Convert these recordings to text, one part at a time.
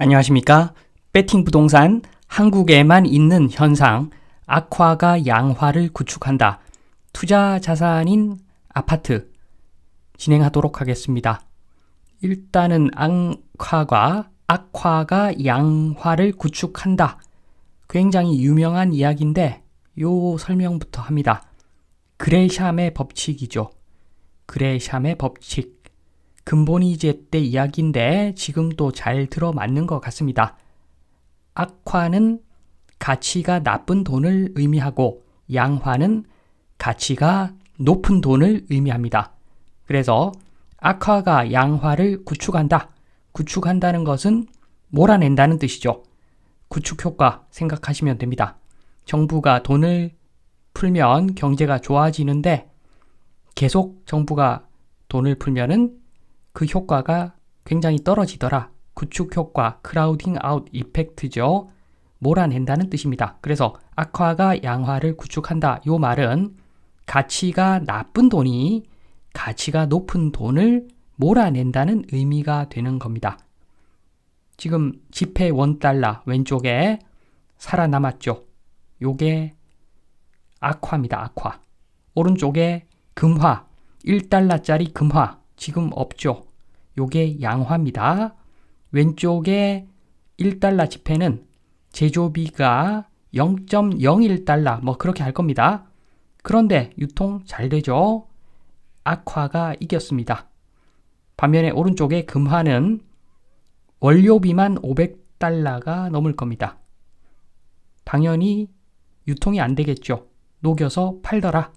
안녕하십니까? 배팅 부동산 한국에만 있는 현상 악화가 양화를 구축한다. 투자 자산인 아파트 진행하도록 하겠습니다. 일단은 악화가 악화가 양화를 구축한다. 굉장히 유명한 이야기인데 요 설명부터 합니다. 그레샴의 법칙이죠. 그레샴의 법칙. 근본이제 때 이야기인데 지금도 잘 들어맞는 것 같습니다. 악화는 가치가 나쁜 돈을 의미하고 양화는 가치가 높은 돈을 의미합니다. 그래서 악화가 양화를 구축한다. 구축한다는 것은 몰아낸다는 뜻이죠. 구축 효과 생각하시면 됩니다. 정부가 돈을 풀면 경제가 좋아지는데 계속 정부가 돈을 풀면은 그 효과가 굉장히 떨어지더라. 구축 효과, 크라우딩 아웃 이펙트죠. 몰아낸다는 뜻입니다. 그래서 악화가 양화를 구축한다. 요 말은 가치가 나쁜 돈이 가치가 높은 돈을 몰아낸다는 의미가 되는 겁니다. 지금 지폐 원달러 왼쪽에 살아남았죠. 요게 악화입니다. 악화. 오른쪽에 금화 1달러짜리 금화 지금 없죠. 요게 양화입니다. 왼쪽에 1달러 지폐는 제조비가 0.01달러 뭐 그렇게 할 겁니다. 그런데 유통 잘 되죠. 악화가 이겼습니다. 반면에 오른쪽에 금화는 원료비만 500달러가 넘을 겁니다. 당연히 유통이 안 되겠죠. 녹여서 팔더라.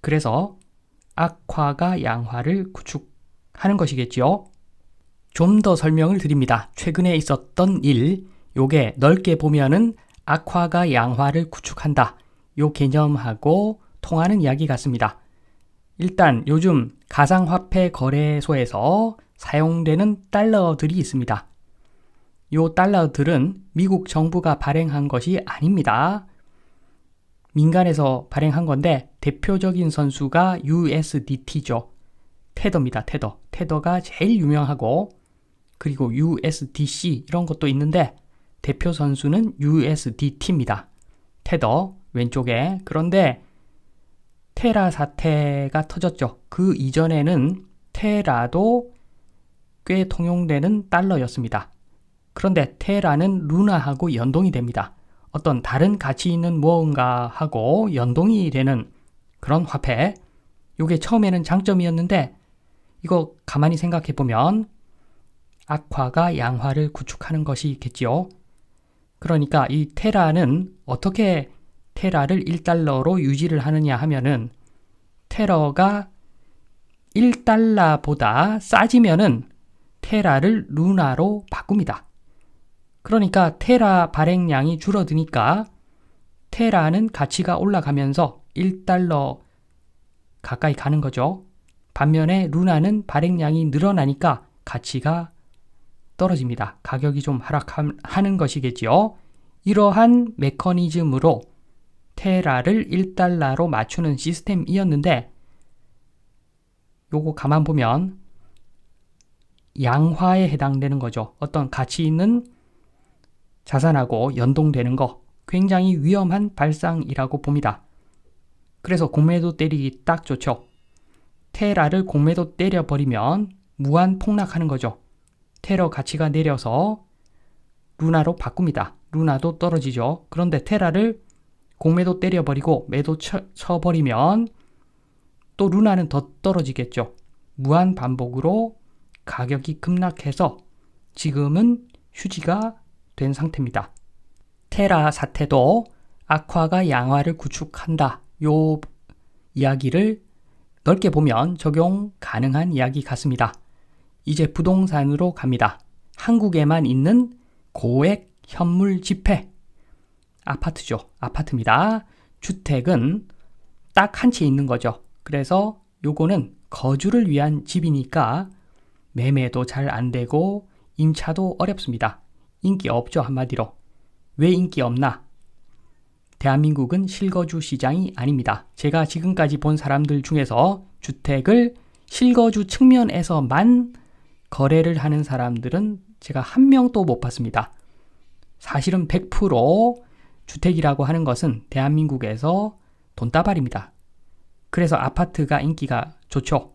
그래서 악화가 양화를 구축하는 것이겠죠. 좀 더 설명을 드립니다. 최근에 있었던 일, 요게 넓게 보면은 악화가 양화를 구축한다. 요 개념하고 통하는 이야기 같습니다. 일단 요즘 가상화폐 거래소에서 사용되는 달러들이 있습니다. 요 달러들은 미국 정부가 발행한 것이 아닙니다. 민간에서 발행한 건데 대표적인 선수가 USDT죠. 테더입니다. 테더. 테더가 제일 유명하고 그리고 USDC 이런 것도 있는데 대표 선수는 USDT입니다. 테더 왼쪽에 그런데 테라 사태가 터졌죠. 그 이전에는 테라도 꽤 통용되는 달러였습니다. 그런데 테라는 루나하고 연동이 됩니다. 어떤 다른 가치 있는 무언가하고 연동이 되는 그런 화폐. 이게 처음에는 장점이었는데 이거 가만히 생각해 보면 악화가 양화를 구축하는 것이겠지요. 그러니까 이 테라는 어떻게 테라를 1달러로 유지를 하느냐 하면은 테러가 1달러보다 싸지면은 테라를 루나로 바꿉니다. 그러니까 테라 발행량이 줄어드니까 테라는 가치가 올라가면서 1달러 가까이 가는 거죠. 반면에 루나는 발행량이 늘어나니까 가치가 떨어집니다. 가격이 좀 하락하는 것이겠지요. 이러한 메커니즘으로 테라를 1달러로 맞추는 시스템이었는데 요거 가만 보면 양화에 해당되는 거죠. 어떤 가치 있는 자산하고 연동되는 거 굉장히 위험한 발상이라고 봅니다. 그래서 공매도 때리기 딱 좋죠. 테라를 공매도 때려버리면 무한 폭락하는 거죠. 테러 가치가 내려서 루나로 바꿉니다. 루나도 떨어지죠. 그런데 테라를 공매도 때려버리고 매도 쳐, 쳐버리면 또 루나는 더 떨어지겠죠. 무한 반복으로 가격이 급락해서 지금은 휴지가 된 상태입니다. 테라 사태도 악화가 양화를 구축한다. 요 이야기를 넓게 보면 적용 가능한 이야기 같습니다. 이제 부동산으로 갑니다. 한국에만 있는 고액 현물 지폐. 아파트죠. 아파트입니다. 주택은 딱 한 채 있는 거죠. 그래서 요거는 거주를 위한 집이니까 매매도 잘 안 되고 임차도 어렵습니다. 인기 없죠, 한마디로. 왜 인기 없나? 대한민국은 실거주 시장이 아닙니다. 제가 지금까지 본 사람들 중에서 주택을 실거주 측면에서만 거래를 하는 사람들은 제가 한 명도 못 봤습니다. 사실은 100% 주택이라고 하는 것은 대한민국에서 돈다발입니다. 그래서 아파트가 인기가 좋죠.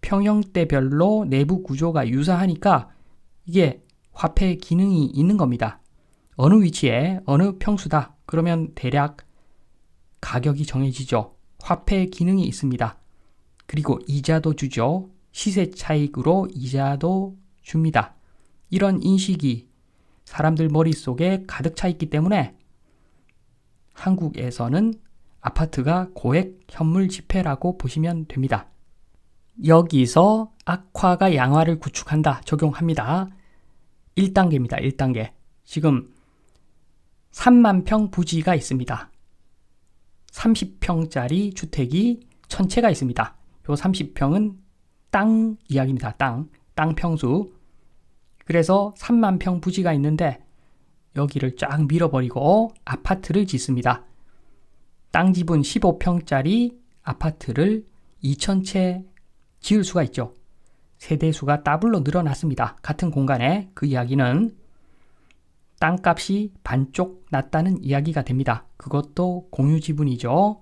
평형대별로 내부 구조가 유사하니까 이게 화폐 기능이 있는 겁니다. 어느 위치에 어느 평수다. 그러면 대략 가격이 정해지죠. 화폐 기능이 있습니다. 그리고 이자도 주죠. 시세 차익으로 이자도 줍니다. 이런 인식이 사람들 머릿속에 가득 차 있기 때문에 한국에서는 아파트가 고액 현물 지폐라고 보시면 됩니다. 여기서 악화가 양화를 구축한다 적용합니다. 1단계입니다. 1단계. 지금 3만 평 부지가 있습니다. 30평짜리 주택이 천채가 있습니다. 요 30평은 땅 이야기입니다. 땅. 땅 평수. 그래서 3만 평 부지가 있는데 여기를 쫙 밀어버리고 아파트를 짓습니다. 땅 지분 15평짜리 아파트를 2천채 지을 수가 있죠. 세대수가 더블로 늘어났습니다. 같은 공간에 그 이야기는 땅값이 반쪽 낮다는 이야기가 됩니다. 그것도 공유 지분이죠.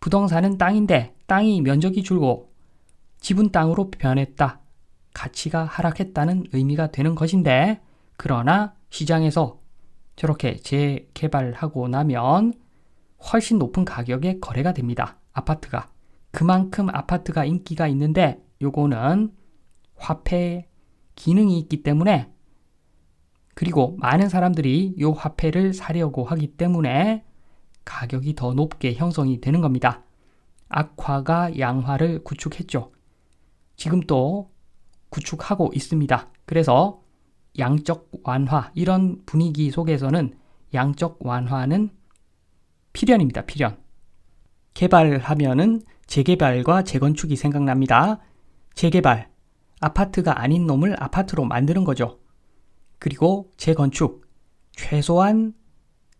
부동산은 땅인데 땅이 면적이 줄고 지분 땅으로 변했다. 가치가 하락했다는 의미가 되는 것인데 그러나 시장에서 저렇게 재개발하고 나면 훨씬 높은 가격에 거래가 됩니다. 아파트가. 그만큼 아파트가 인기가 있는데 요거는 화폐 기능이 있기 때문에 그리고 많은 사람들이 요 화폐를 사려고 하기 때문에 가격이 더 높게 형성이 되는 겁니다. 악화가 양화를 구축했죠. 지금 또 구축하고 있습니다. 그래서 양적 완화, 이런 분위기 속에서는 양적 완화는 필연입니다. 필연. 개발하면은 재개발과 재건축이 생각납니다. 재개발, 아파트가 아닌 놈을 아파트로 만드는 거죠. 그리고 재건축, 최소한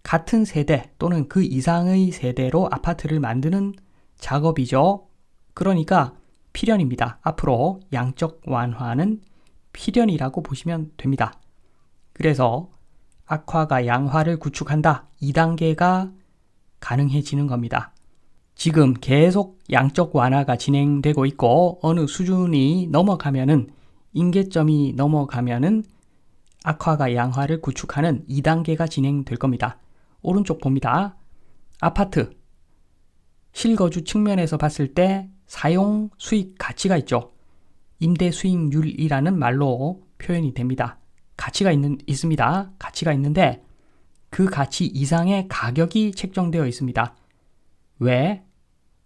같은 세대 또는 그 이상의 세대로 아파트를 만드는 작업이죠. 그러니까 필연입니다. 앞으로 양적 완화는 필연이라고 보시면 됩니다. 그래서 악화가 양화를 구축한다. 2단계가 가능해지는 겁니다. 지금 계속 양적 완화가 진행되고 있고 어느 수준이 넘어가면은 인계점이 넘어가면은 악화가 양화를 구축하는 2단계가 진행될 겁니다. 오른쪽 봅니다. 아파트 실거주 측면에서 봤을 때 사용 수익 가치가 있죠. 임대 수익률이라는 말로 표현이 됩니다. 가치가 있는, 있습니다. 가치가 있는데 그 가치 이상의 가격이 책정되어 있습니다. 왜?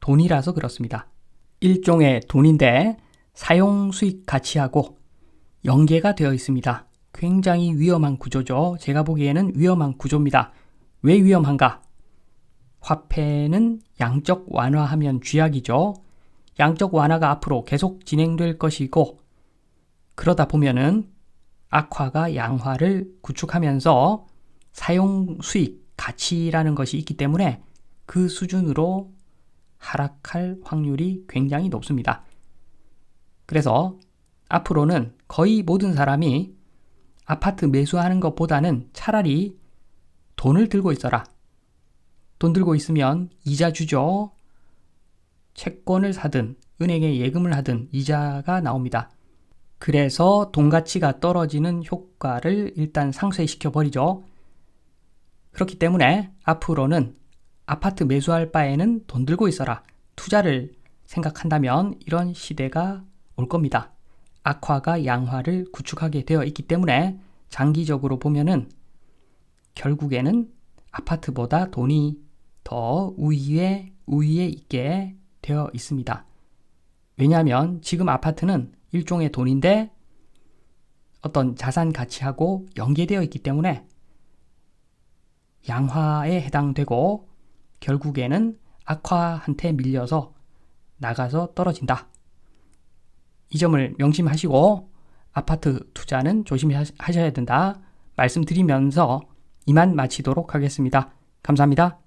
돈이라서 그렇습니다. 일종의 돈인데 사용 수익 가치하고 연계가 되어 있습니다. 굉장히 위험한 구조죠. 제가 보기에는 위험한 구조입니다. 왜 위험한가? 화폐는 양적 완화하면 쥐약이죠. 양적 완화가 앞으로 계속 진행될 것이고 그러다 보면은 악화가 양화를 구축하면서 사용 수익 가치라는 것이 있기 때문에 그 수준으로 하락할 확률이 굉장히 높습니다. 그래서 앞으로는 거의 모든 사람이 아파트 매수하는 것보다는 차라리 돈을 들고 있어라. 돈 들고 있으면 이자 주죠. 채권을 사든 은행에 예금을 하든 이자가 나옵니다. 그래서 돈 가치가 떨어지는 효과를 일단 상쇄시켜 버리죠. 그렇기 때문에 앞으로는 아파트 매수할 바에는 돈 들고 있어라. 투자를 생각한다면 이런 시대가 올 겁니다. 악화가 양화를 구축하게 되어 있기 때문에 장기적으로 보면은 결국에는 아파트보다 돈이 더 우위에 우위에 있게 되어 있습니다. 왜냐하면 지금 아파트는 일종의 돈인데 어떤 자산 가치하고 연계되어 있기 때문에 양화에 해당되고 결국에는 악화한테 밀려서 나가서 떨어진다. 이 점을 명심하시고 아파트 투자는 조심하셔야 된다. 말씀드리면서 이만 마치도록 하겠습니다. 감사합니다.